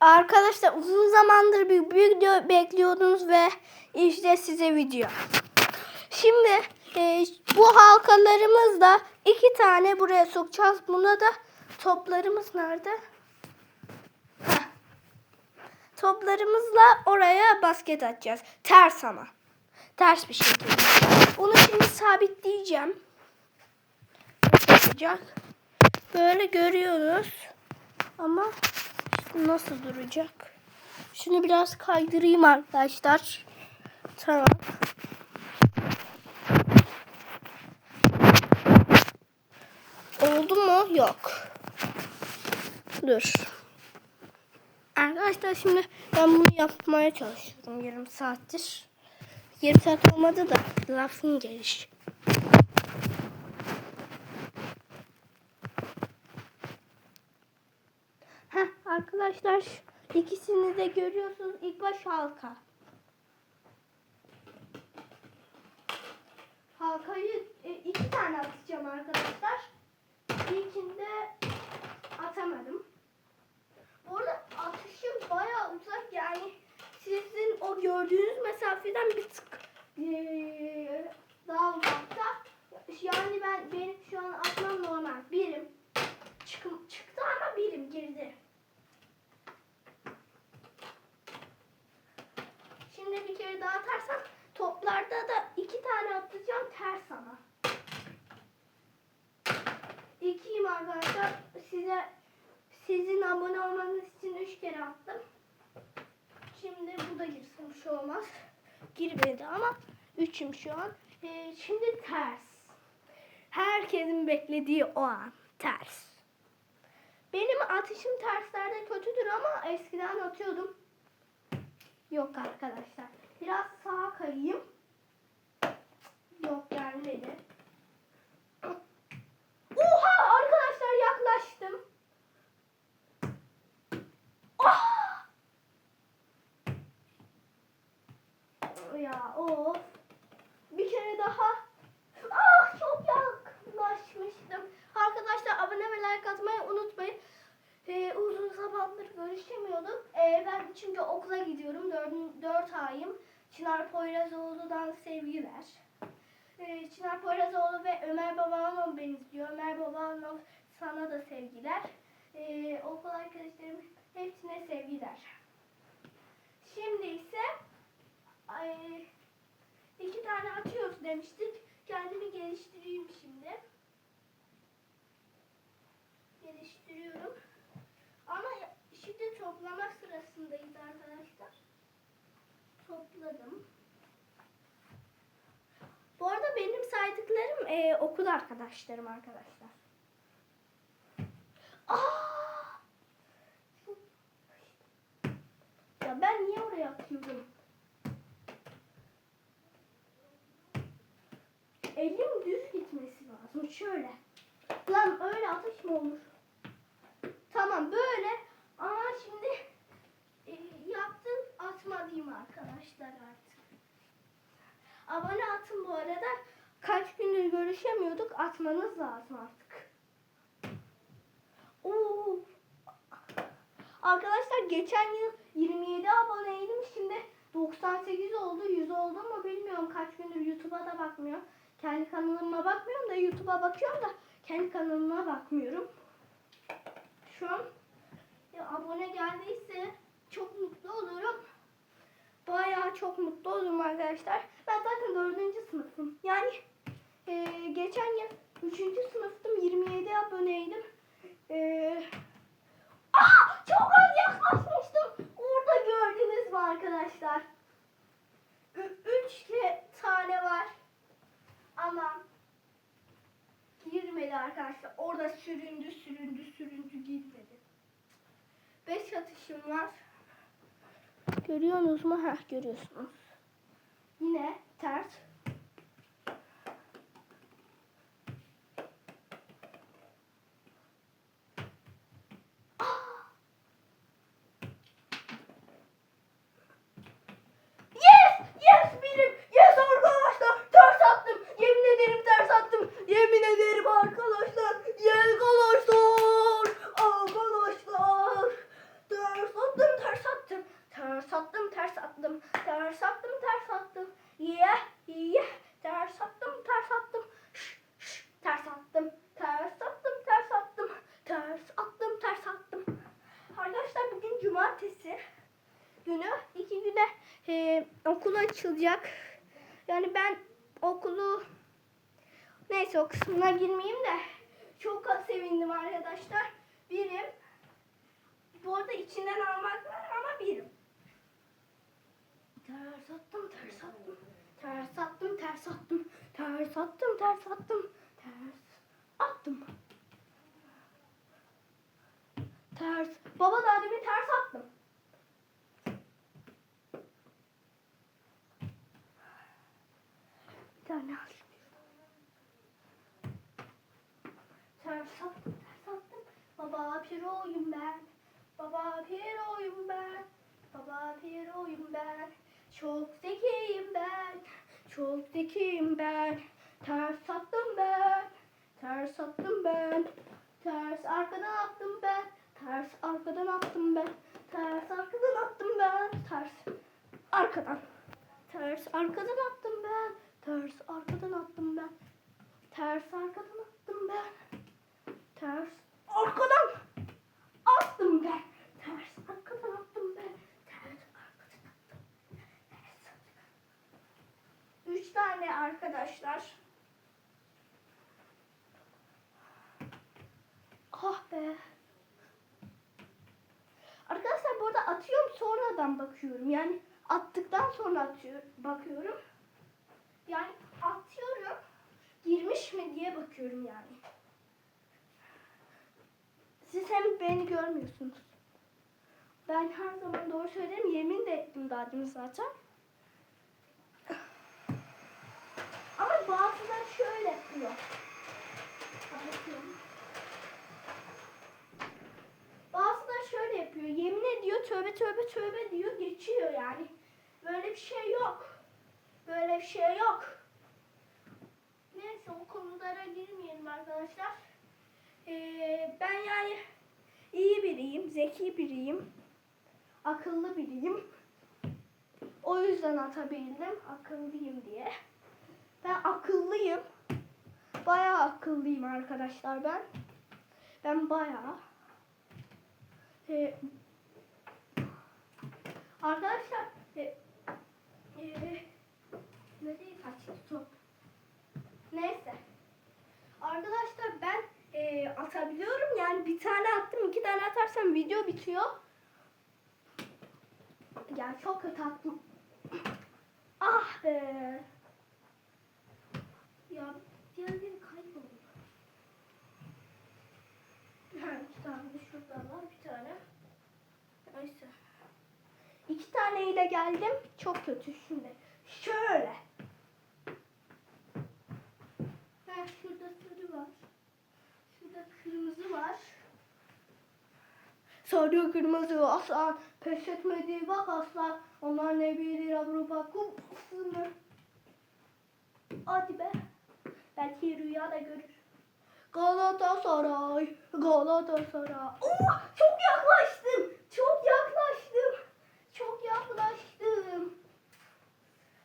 Arkadaşlar uzun zamandır bir video bekliyordunuz ve işte size video. Şimdi e, bu halkalarımızla iki tane buraya sokacağız. Buna da toplarımız nerede? Toplarımızla oraya basket atacağız. Ters ama. Ters bir şekilde. Onu şimdi sabitleyeceğim. Böyle görüyoruz. Ama nasıl duracak? Şunu biraz kaydırayım arkadaşlar. Tamam. Oldu mu? Yok. Dur. Arkadaşlar şimdi ben bunu yapmaya çalışıyorum yarım saattir. Yarım saat olmadı da lafın geliş. Heh, arkadaşlar ikisini de görüyorsunuz. İlk baş halka. Halkayı e, iki tane atacağım arkadaşlar. İlkinde atamadım. Bu arada atışım bayağı uzak yani sizin o gördüğünüz mesafeden bir tık eee, daha uzakta. Yani ben benim şu an atmam normal. Birim. Çıkım, çıktı ama birim girdi. Daha atarsam toplarda da iki tane atacağım ters ama. İkiyim arkadaşlar. Size sizin abone olmanız için üç kere attım. Şimdi bu da girsin bir şey olmaz. Girmedi ama üçüm şu an. Ee, şimdi ters. Herkesin beklediği o an. Ters. Benim atışım terslerde kötüdür ama eskiden atıyordum. Yok arkadaşlar. Biraz sağa kayayım. Yok gelmedi. Oha arkadaşlar yaklaştım. Ah! Ya of. Bir kere daha. Ah çok yaklaşmıştım. Arkadaşlar abone ve like atmayı unutmayın. Ee, uzun zamandır görüşemiyorduk. Ee, ben çünkü okula gidiyorum. 4, 4 ayım. Çınar Poyrazoğlu'dan sevgiler. Ee, Çınar Poyrazoğlu ve Ömer Babanov beni izliyor. Ömer Babanov sana da sevgiler. Ee, okul arkadaşlarım hepsine sevgiler. Şimdi ise ay, iki tane atıyoruz demiştik. Kendimi geliştireyim şimdi. Geliştiriyorum. Ama şimdi toplama sırasındayız arkadaşlar. Topladım. Bu arada benim saydıklarım e, okul arkadaşlarım arkadaşlar. Aa! Ya ben niye oraya atıyorum? Elim düz gitmesi lazım. Şöyle. Lan öyle atış mı olur? Tamam böyle. Ama şimdi e, yaptım atmalıyım arkadaşlar artık. Abone atın bu arada. Kaç gündür görüşemiyorduk. Atmanız lazım artık. Oo. Arkadaşlar geçen yıl 27 aboneydim. Şimdi 98 oldu. 100 oldu mu bilmiyorum. Kaç gündür YouTube'a da bakmıyorum. Kendi kanalıma bakmıyorum da YouTube'a bakıyorum da kendi kanalıma bakmıyorum. Şu ya, abone geldiyse çok mutlu olurum. Bayağı çok mutlu olurum arkadaşlar. Ben zaten dördüncü sınıfım. Yani e, geçen yıl üçüncü sınıftım. 27 aboneydim. E, Aa, çok az yaklaşmıştım. Orada gördünüz mü arkadaşlar? Ü- üç ke- tane var. Ama girmedi arkadaşlar. Orada süründü, süründü, süründü girmedi. Atışım var. Görüyorsunuz mu? Heh, görüyorsunuz. Yine ters. Ah! Yes! Yes benim! Yes arkadaşlar! Ters attım! Yemin ederim ters attım! Yemin ederim arkadaşlar! Yes arkadaşlar! Arkadaşlar! Ters attım attım. Ters attım, ters attım. Yeah, yeah. Ters attım, ters attım. Şş, şş, ters attım. Ters attım, ters attım. Ters attım, ters attım. Arkadaşlar bugün cumartesi günü. iki güne e, okul açılacak. Yani ben okulu neyse o kısmına girmeyeyim de çok sevindim arkadaşlar. Birim. Bu arada içinden almak var ama birim. Ters attım, ters attım. Ters attım, ters attım. Ters attım, ters attım. Ters attım. Ters. Baba daha demin ters attım. Bir tane al. Ters attım, ters attım. Baba piroyum ben. Baba piroyum ben. Baba piroyum ben. Çok zekiyim ben. Çok zekiyim ben. Ters attım ben. Ters attım ben. Ters arkadan attım ben. Ters arkadan attım ben. Ters arkadan attım ben. Ters arkadan. Ters arkadan attım ben. Ters arkadan attım ben. Ters arkadan attım ben. Ters arkadan attım ben. Ters arkadan attım ben. Ters arkadan attım. Ters. Üç tane arkadaşlar. Ah be. Arkadaşlar bu arada atıyorum sonradan bakıyorum. Yani attıktan sonra atıyor, bakıyorum. Yani atıyorum. Girmiş mi diye bakıyorum yani. Hem beni görmüyorsunuz. Ben her zaman doğru söylerim. Yemin de ettim daha demin zaten. Ama bazıları şöyle. Kapatıyorum. Bazıları şöyle yapıyor. Yemin ediyor tövbe tövbe tövbe diyor geçiyor yani. Böyle bir şey yok. Böyle bir şey yok. Neyse o konulara girmeyelim arkadaşlar. Ee, ben yani iyi biriyim, zeki biriyim, akıllı biriyim. O yüzden atabildim akıllıyım diye. Ben akıllıyım. Bayağı akıllıyım arkadaşlar ben. Ben bayağı. Ee, arkadaşlar e, e, nereye kaçtı top? Neyse. Arkadaşlar ben e, atabiliyorum. Yani bir tane attım, tane atarsam video bitiyor. Ya çok kötü attım. Ah be. Ya diğerleri kayboldu. Ha, tane de şurada var, bir tane. Neyse. İki taneyle geldim. Çok kötü şimdi. Şöyle. Ha, şurada sarı var. Şurada kırmızı var. Sarı kırmızı aslan pes etmedi bak aslan. Onlar ne bilir Avrupa kupasını. Hadi be. Belki rüya da görür. Galatasaray, Galatasaray. Oh, çok yaklaştım. Çok yaklaştım. Çok yaklaştım.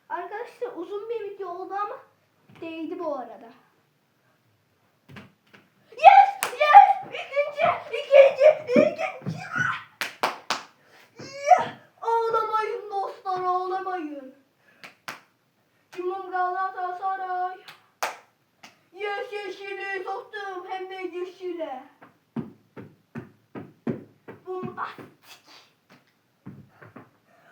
Arkadaşlar uzun bir video oldu ama değdi bu arada. Yes! Yes! İkinci! İkinci! İkinci! Yeah! Ağlamayın dostlar ağlamayın. Cumhur Galatasaray. Yes yeşili soktum hem de yeşile. Bombastik.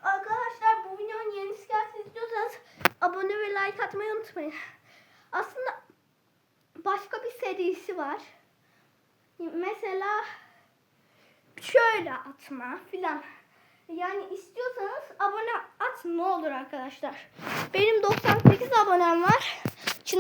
Arkadaşlar bu videonun yenisi gelsin istiyorsanız abone ve like atmayı unutmayın. Aslında başka bir serisi var. Mesela şöyle atma filan. Yani istiyorsanız abone atın ne olur arkadaşlar. Benim 98 abonem var.